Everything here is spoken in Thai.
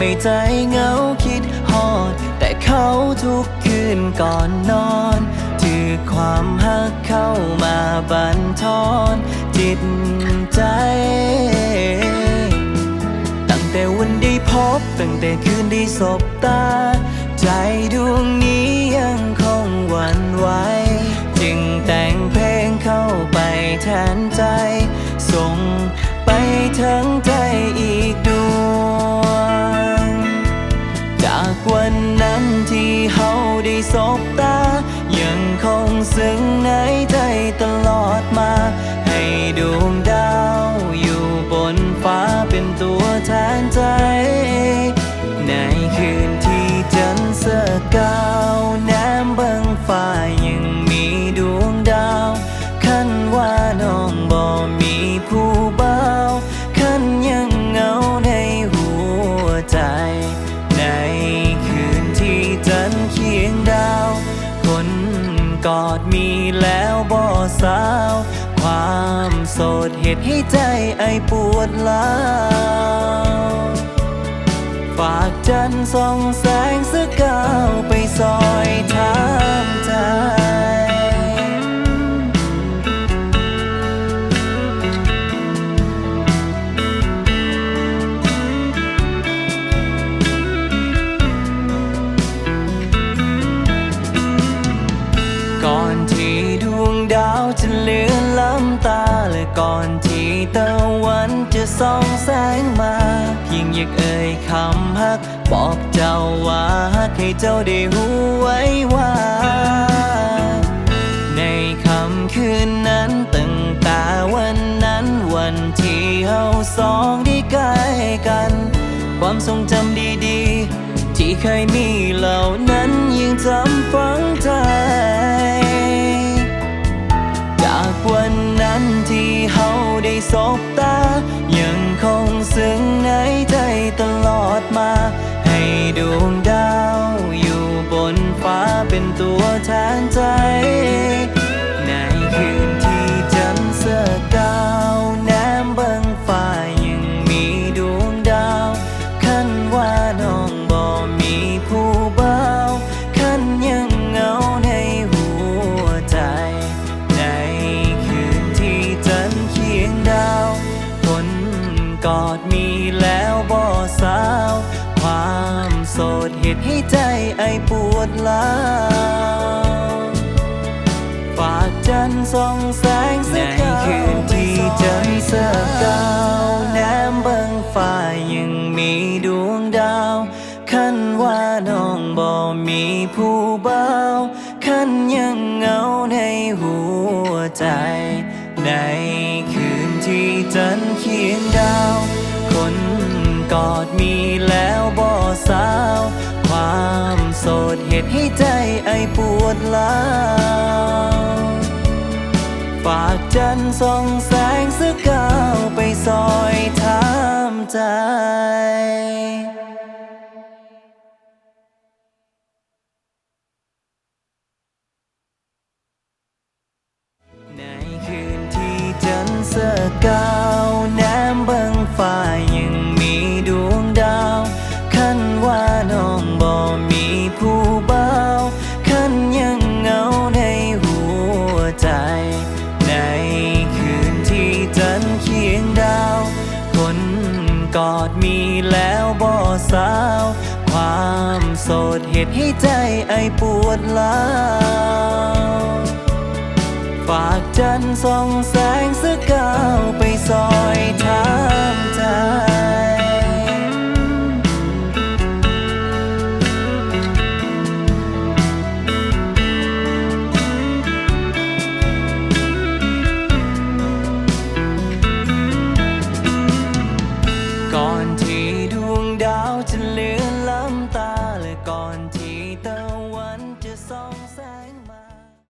มันทำใจเหงาคิดฮอด แต่เขาทุกคืนก่อนนอนถือความหักเข้ามาบันทอนจิตใจ ตั้งแต่วันได้พบ ตั้งแต่คืนได้สบตา ใจดวงนี้ยังคงหวั่นไหวจึงแต่งเพลงเข้าไปแทนใจ ส่งไปถึงใจ งคงซึ้งในใจตลอดมา ให้ดวงดาวอยู่บนฟ้าเป็นตัวแทนใจ ในคืนที่จันทร์เสกาวน้ำเบิงฟ้ายังมีดวงดาว คันว่าน้องบ่มีผู้ กอดมีแล้วบ่สาว ความโสดเหตุให้ใจไอปวดล้าฝากจันทร์ส่องแสงสักาวไปซอยทางใจ ตะวันจะส่องแสงมา เพียงอยากเอ่ยคำฮัก บอกเจ้าว่าให้เจ้าได้หูไว้ว่า ในคำคืนนั้นตั้งแต่วันนั้นวันที่เฮาสองได้ใกล้กัน ความทรงจำดีๆ ที่เคยมีเหล่านั้นยังจำฝังใจ จากวันนั้นที่ สบตา ยังคงซึ้งในใจตลอดมา ให้ดวงดาวอยู่บนฟ้าเป็นตัวแทนใจ ดเหตุให้ใจไอปวดร้าฝากจันทร์ส่องแสงสกาวในคืนที่จันทร์สกาวน้ำเบิงฟ้ายังมีดวงดาวคันว่าน้องบ่มีผู้เบาวคันยังเหงาในหัวใจ ในคืนที่จันเคียงดาว คนกอดมีแล้วบ่สาวควา โสดเหตุให้ใจไอปวดล้าฝากจันส่องแสงสกาวไปซอยถามใจ บ่สาว ความโสดเหตุให้ใจไอปวดล้าฝากจันทร์ส่องแสงสักาวไปซอยทางใจ